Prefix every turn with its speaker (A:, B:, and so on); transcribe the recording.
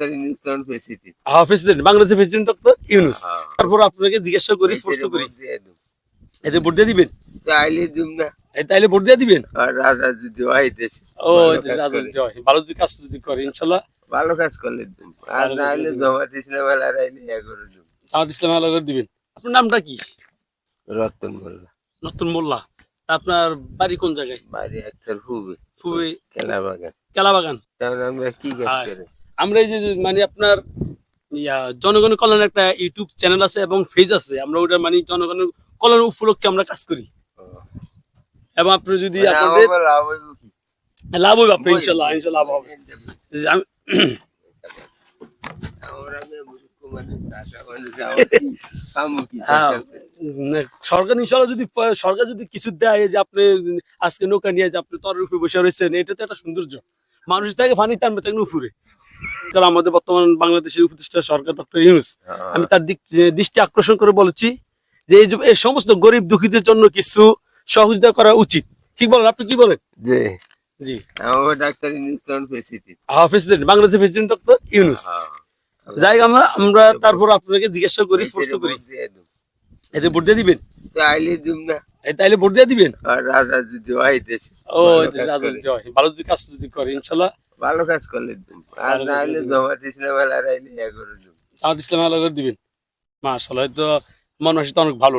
A: President
B: হ্যাঁ বাংলাদেশের president doctor Yunus.
A: হ্যাঁ।
B: তারপর আপনাকে জিজ্ঞাসা করি প্রশ্ন করি। এতে ভোট দিয়ে দিবেন?
A: না।
B: তাইলে ভোট দিয়ে দিবেন?
A: রাজা যদি হয় দেশে
B: ও
A: ভালো
B: যদি কাজ যদি করে ইনশাল্লাহ।
A: ভালো কাজ করলে আর না হলে
B: করলে
A: জমা দিছিলাম বেলা করে দিম।
B: জামাত ইসলাম আলাদা করে দিবেন। আপনার নামটা কি?
A: রতন মোল্লা।
B: নতুন মোল্লা। আপনার বাড়ি কোন জায়গায়?
A: বাড়ি খুবই কেলা বাগান
B: কেলাবাগান।
A: তাহলে আমরা কি কাজ। করি?
B: আমরা এই যে মানে আপনার ইয়া জনগণের কল্যাণ একটা ইউটিউব চ্যানেল আছে এবং পেজ আছে আমরা ওটা মানে জনগণের কল্যাণ উপলক্ষে আমরা কাজ করি। এবং আপনি যদি
A: মানে
B: আপনাদের
A: লাভ
B: হবে আপনি ইনশাল্লাহ ইনশাল্লাহ লাভ হবে। হ্যাঁ, সরকার ইনশাল্লাহ যদি সরকার যদি কিছু দেয় যে আপনি আজকে নৌকা নিয়ে যে আপনি তরের উপরে বসে রয়েছেন এটা তো একটা সৌন্দর্য। মানুষ থাকে ফানি টানবে তাকে উপরে। কারণ আমাদের বর্তমান বাংলাদেশের উপদেষ্টা সরকার ডক্টর ইউনুস
A: হ্যাঁ।
B: আমি তার দিক দৃষ্টি আকর্ষণ করে বলেছি যে এই সমস্ত গরিব দুঃখীদের জন্য কিছু সহযোগিতা করা উচিত। ঠিক বলেন আপনি কি বলেন?
A: যে
B: জি।
A: আমাকে ডাক্তার ইউনুস প্রেসিডেন্ট।
B: হ্যাঁ প্রেসিডেন্ট বাংলাদেশের প্রেসিডেন্ট ডক্টর ইউনুস।
A: হ্যাঁ।
B: যাই আমরা আমরা তারপর আপনাকে জিজ্ঞাসা করি প্রশ্ন করি। এতে ভোট দিয়ে দিবেন?
A: দিম না।
B: তাইলে ভোট দিয়ে দিবেন?
A: রাজা যদি হয় দেশে।
B: ও রাজা
A: করে।
B: হয়। ভালো যদি কাজ যদি করে ইনশাল্লাহ।
A: ভালো কাজ করলে আর না হলে
B: করলে
A: জমা দিছিলাম বেলা রাইলে ইয়া করে
B: জামাত ইসলাম করে দিবেন। মাশাল্লাহ তো মানুষ তো অনেক ভালো।